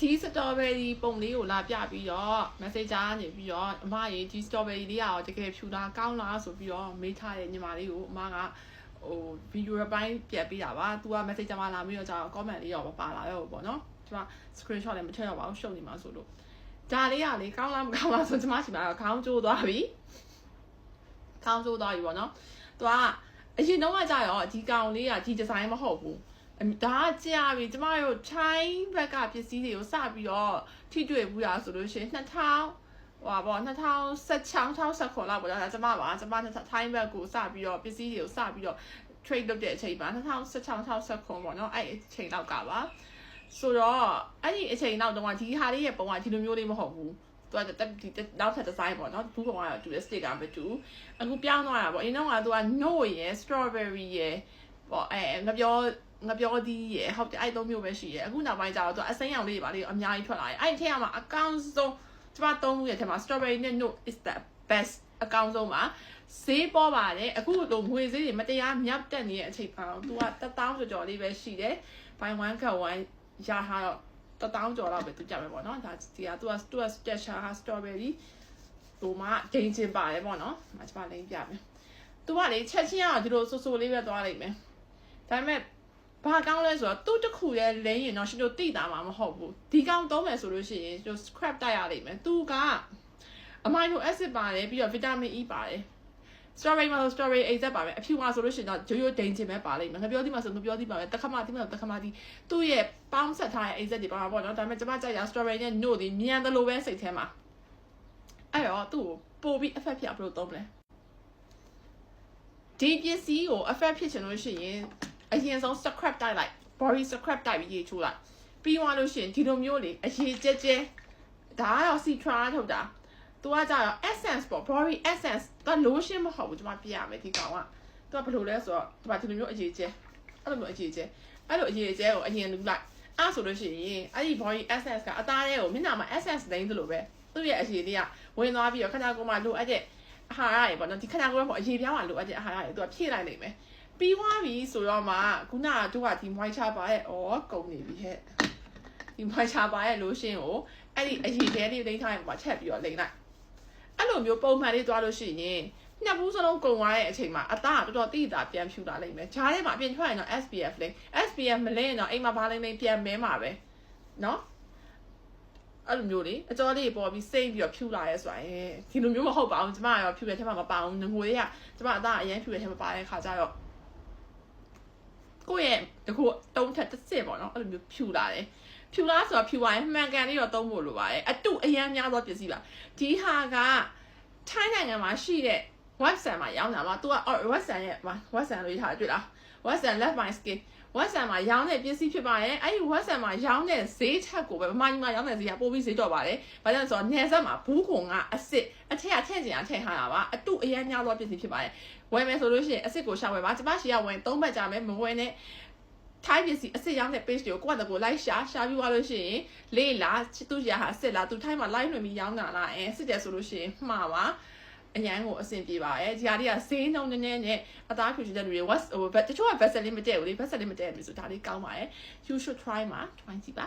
ဒီ strawberry ပုံလေးကိုလာပြပြီးတော့ messenger ကနေပြီးတော့အမရေဒီ strawberry လေးကတော့တကယ်ဖြူတာကောင်းလားဆိုပြီးတော့မေးထားတဲ့ညီမလေးကိုအမကဟိုဗီဒီယိုရပိုင်းပြတ်ပေးတာပါ။ तू က messenger မှာလာပြီးတော့ကြာ comment လေးရောပါလာတော့ပေါ့နော်။ကျွန်မ screenshot လည်းမထည့်တော့ပါဘူးရှုပ်နေမှာဆိုလို့ဒါလေးကလေကောင်းလားမကောင်းလားဆိုကျွန်မရှိပါတော့ခေါင်းကျိုးသွားပြီ။ခေါင်းကျိုးသွားပြီပေါ့နော်။ तू ကအရင်တော့ကကြာရောဒီကောင်လေးကဒီ design မဟုတ်ဘူး။ ဒါကကြာပြီကျမတို့ China ဘက်ကပစ္စည်းတွေကိုစပြီးတော့ထိတွေ့ဘူးလားဆိုလို့ရှိရင်2000ဟိုပါပေါ့2016 2019လောက်ပေါ့ဒါကျမပါကျမထိုင်းဘက်ကိုစပြီးတော့ပစ္စည်းတွေကိုစပြီးတော့ trade လုပ်တဲ့အချိန်ပါ2016 2019ပေါ့နော်အဲ့အချိန်လောက်ကပါဆိုတော့အဲ့ဒီအချိန်နောက်တုန်းကဒီဟာလေးရဲ့ပုံကဒီလိုမျိုးလေးမဟုတ်ဘူးသူကတက်ဒီနောက်ထပ် design ပေါ့နော်ဘူးပုံကတော့တူတဲ့ stick ကမတူအခုပြောင်းသွားတာပေါ့အရင်တော့ကသူက no ရယ် strawberry ရယ်ပေါ့အဲငါပြော ငါပြောဒီရယ်ဟုတ်တယ်အဲ့သုံးမျိုးပဲရှိရယ်အခုနောက်ပိုင်းကျတော့သူအစိမ်းရောင်လေးပါလေအများကြီးထွက်လာတယ်အဲ့ဒီထက်မှာအကောင်းဆုံးကျမသုံးလို့ရတဲ့မှာ strawberry နဲ့ no is the best အကောင်းဆုံးပါဈေးပေါ်ပါတယ်အခုတော့ငွေဈေးတွေမတရားမြောက်တက်နေတဲ့အချိန်ပါတော့သူက1000ကျော်ကျော်လေးပဲရှိတယ် buy one get one ရထားတော့တတောင်းကျော်တော့ပဲသူကြမယ်ပေါ့နော်ဒါဒီကသူကသူက stasher ဟာ strawberry ဟိုမှာဒိန်ချင်ပါတယ်ပေါ့နော်ဒီမှာကျမလိမ့်ပြမယ်သူကလေချက်ချင်းအောင်ဒီလိုဆူဆူလေးပဲသွားလိုက်မယ်ဒါပေမဲ့ ဘာကောင်းလဲဆိုတော့သူ့တစ်ခုရဲ့လိမ့်ရင်တော့ရှင်တို့တိတာမှာမဟုတ်ဘူးဒီကောင်သုံးမယ်ဆိုလို့ရှိရင်တို့ scrap တိုက်ရလိမ့်မယ်သူကအမိုင်နို acid ပါတယ်ပြီးတော့ vitamin E ပါတယ် strawberry မှာဆို strawberry exact ပါပဲအဖြူမှာဆိုလို့ရှိရင်တော့ရိုးရိုးဒိန်ချင်ပဲပါလိမ့်မယ်ငါပြောသီးမှာဆိုငါပြောသီးပါပဲတခါမှသီးမှာတခါမှသီးသူ့ရဲ့ပေါင်းဆက်ထားတဲ့ exact တွေပါမှာပေါ့နော်ဒါပေမဲ့ကျွန်မကြိုက်ရ strawberry နဲ့ no ဒီမြန်တယ်လို့ပဲစိတ်ထဲမှာအဲ့တော့သူ့ကိုပို့ပြီး effect ဖြစ်အောင်ဘယ်လိုသုံးမလဲဒီပစ္စည်းကို effect ဖြစ်ချင်လို့ရှိရင် အရင်ဆုံး scrap တိုက်လိုက် body scrap တိုက်ပြီးရေချိုးလိုက်ပြီးသွားလို့ရှိရင်ဒီလိုမျိုးလေအရေးကြဲကြဲဒါကတော့ citra ထုတ်တာသူကကြတော့ essence ပေါ့ body essence သူက lotion မဟုတ်ဘူးကျွန်မပြရမယ်ဒီကောင်ကသူကဘယ်လိုလဲဆိုတော့ဒီမှာဒီလိုမျိုးအရေးကျဲအဲ့လိုမျိုးအရေးကျဲအဲ့လိုအရေးကျဲကိုအရင်လူလိုက်အဲ့ဆိုလို့ရှိရင်အဲ့ဒီ body essence ကအသားလေးကိုမျက်နှာမှာ essence လိမ့်သလိုပဲသူ့ရဲ့အရေးလေးကဝင်သွားပြီးတော့ခဏကိုမှလိုအပ်တဲ့အာဟာရတွေပေါ့နော်ဒီခဏကိုပေါ့အရေးပြောင်းလာလိုအပ်တဲ့အာဟာရတွေသူကဖြည့်လိုက်နိုင်မယ် ပြီးသွားပြီဆိုတော့မှခုနကတို့ကဒီ moisture ပါရဲ့ဩကုန်နေပြီဟဲ့ဒီ moisture ပါရဲ့ lotion ကိုအဲ့ဒီအရေးခဲလေးလိမ့်ထားရင်ပေါ့ချက်ပြီးတော့လိမ့်လိုက်အဲ့လိုမျိုးပုံမှန်လေးသွားလို့ရှိရင်နှစ်ဘူးစလုံးကုန်သွားတဲ့အချိန်မှာအသားကတော်တော်တိတာပြန်ဖြူလာလိမ့်မယ်။ဂျားထဲမှာအပြင်ထွက်ရင်တော့ SPF လိမ့် SPF မလိမ့်ရင်တော့အိမ်မှာဘာလိမ့်လိမ့်ပြန်မဲမှာပဲ။နော်အဲ့လိုမျိုးလေအကျော်လေးပေါ်ပြီးစိမ့်ပြီးတော့ဖြူလာရဲဆိုရင်ဒီလိုမျိုးမဟုတ်ပါဘူးကျမရောဖြူတဲ့ထက်မှမပါဘူးငွေတွေကကျမအသားအရင်ဖြူတဲ့ထက်မပါတဲ့ခါကျတော့ ကိုယ့်ရဲ့တခုတုံးထက်တစ်စစ်ပေါ့နော်အဲ့လိုမျိုးဖြူလာတယ်ဖြူလားဆိုတော့ဖြူသွားရင်မှန်ကန်လေးတော့သုံးဖို့လိုပါတယ်အတုအရန်များသောပစ္စည်းပါဒီဟာကထိုင်းနိုင်ငံမှာရှိတဲ့ website မှာရောင်းတာမှာ तू က website ရဲ့ website လို့ထားတွေ့လား website left my skin website မှာရောင်းတဲ့ပစ္စည်းဖြစ်ပါရဲ့အဲ့ဒီ website မှာရောင်းတဲ့ဈေးချက်ကိုပဲဗမာကြီးမှာရောင်းတဲ့ဈေးကပို့ပြီးဈေးတော့ပါတယ်။ဘာကြောင့်ဆိုတော့နယ်စပ်မှာဘူးခုံကအစ်စ်အထက်ကထည့်ချင်အောင်ထည့်ထားတာပါအတုအရန်များသောပစ္စည်းဖြစ်ပါတယ်။ဝယ်မယ်ဆိုလို့ရှိရင်အစ်စ်ကိုရှာဝယ်ပါကျမရှိရဝင်၃ဘက်ကြာမယ်မဝယ်နဲ့ထိုင်းပစ္စည်းအစ်စ်ရောင်းတဲ့ page တွေကိုကိုယ့်အတကိုလိုက်ရှာရှာပြီးသွားလို့ရှိရင်လေးလားသူ့ရာဟာစစ်လားသူထိုင်းမှာ live လွှင့်ပြီးရောင်းတာလားအဲစစ်တယ်ဆိုလို့ရှိရင်မှားပါ အရန်ကိုအဆင်ပြေပါရဲ့ဒီဟာလေးကဈေးနှုန်းနည်းနည်းနဲ့အသားဖြူချတဲ့လူတွေ what ဟိုတချို့က Vaseline မတည့်ဘူးလေ Vaseline မတည့်ဘူးဆိုဒါလေးကောင်းပါရဲ့ you should try မှာ try ကြည့်ပါ